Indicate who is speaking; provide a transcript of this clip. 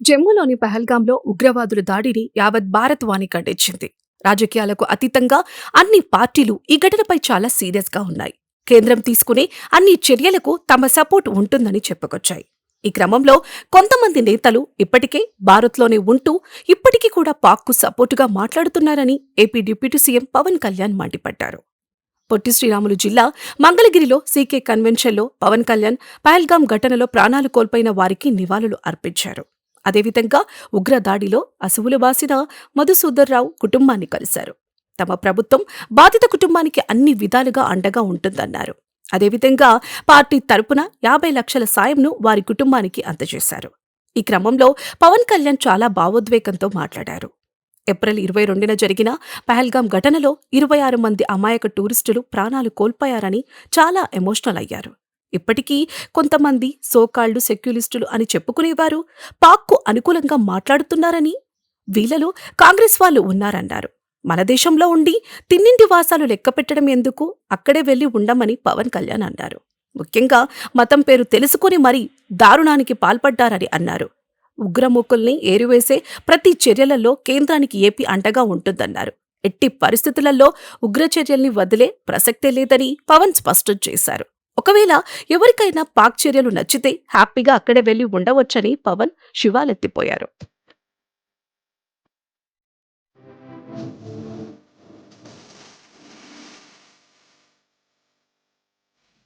Speaker 1: జమ్మూలోని పహల్గాంలో ఉగ్రవాదుల దాడిని యావత్ భారత్ వాణి ఖండించింది. రాజకీయాలకు అతీతంగా అన్ని పార్టీలు ఈ ఘటనపై చాలా సీరియస్గా ఉన్నాయి. కేంద్రం తీసుకునే అన్ని చర్యలకు తమ సపోర్ట్ ఉంటుందని చెప్పుకొచ్చాయి. ఈ క్రమంలో కొంతమంది నేతలు ఇప్పటికే భారత్లోనే ఉంటూ ఇప్పటికీ కూడా పాక్కు సపోర్టుగా మాట్లాడుతున్నారని AP deputy CM Pawan Kalyan మండిపడ్డారు. పొట్టి శ్రీరాములు జిల్లా మంగళగిరిలో సీకే కన్వెన్షన్లో పవన్ కళ్యాణ్ పహల్గాం ఘటనలో ప్రాణాలు కోల్పోయిన వారికి నివాళులు అర్పించారు. అదేవిధంగా ఉగ్ర దాడిలో అసువులు బాసిన మధుసూదర్రావు కుటుంబాన్ని కలిశారు. తమ ప్రభుత్వం బాధిత కుటుంబానికి అన్ని విధాలుగా అండగా ఉంటుందన్నారు. అదేవిధంగా పార్టీ తరపున యాభై లక్షల సాయంను వారి కుటుంబానికి అందజేశారు. ఈ క్రమంలో పవన్ కళ్యాణ్ చాలా భావోద్వేగంతో మాట్లాడారు. ఏప్రిల్ ఇరవై రెండున జరిగిన పహల్గాం ఘటనలో ఇరవై ఆరు మంది అమాయక టూరిస్టులు ప్రాణాలు కోల్పోయారని చాలా ఎమోషనల్ అయ్యారు. ఇప్పటికీ కొంతమంది సోకాళ్ళు సెక్యులిస్టులు అని చెప్పుకునేవారు. పాక్కు అనుకూలంగా మాట్లాడుతున్నారని వీళ్ళలో కాంగ్రెస్ వాళ్ళు ఉన్నారన్నారు. మన దేశంలో ఉండి తిన్నింటి వాసాలు లెక్కపెట్టడం ఎందుకు? అక్కడే వెళ్ళి ఉండమని పవన్ కళ్యాణ్ అన్నారు. ముఖ్యంగా మతం పేరు తెలుసుకుని మరీ దారుణానికి పాల్పడ్డారని అన్నారు. ఉగ్రమూకుల్ని ఏరివేసే ప్రతి చర్యలలో కేంద్రానికి ఏపీ అండగా ఉంటుందన్నారు. ఎట్టి పరిస్థితులలో ఉగ్రచర్యల్ని వదిలే ప్రసక్తే లేదని పవన్ స్పష్టం చేశారు. ఒకవేళ ఎవరికైనా పాక్ చర్యలు నచ్చితే హ్యాపీగా అక్కడే వెళ్ళి ఉండవచ్చని పవన్ శివాలెత్తిపోయారు.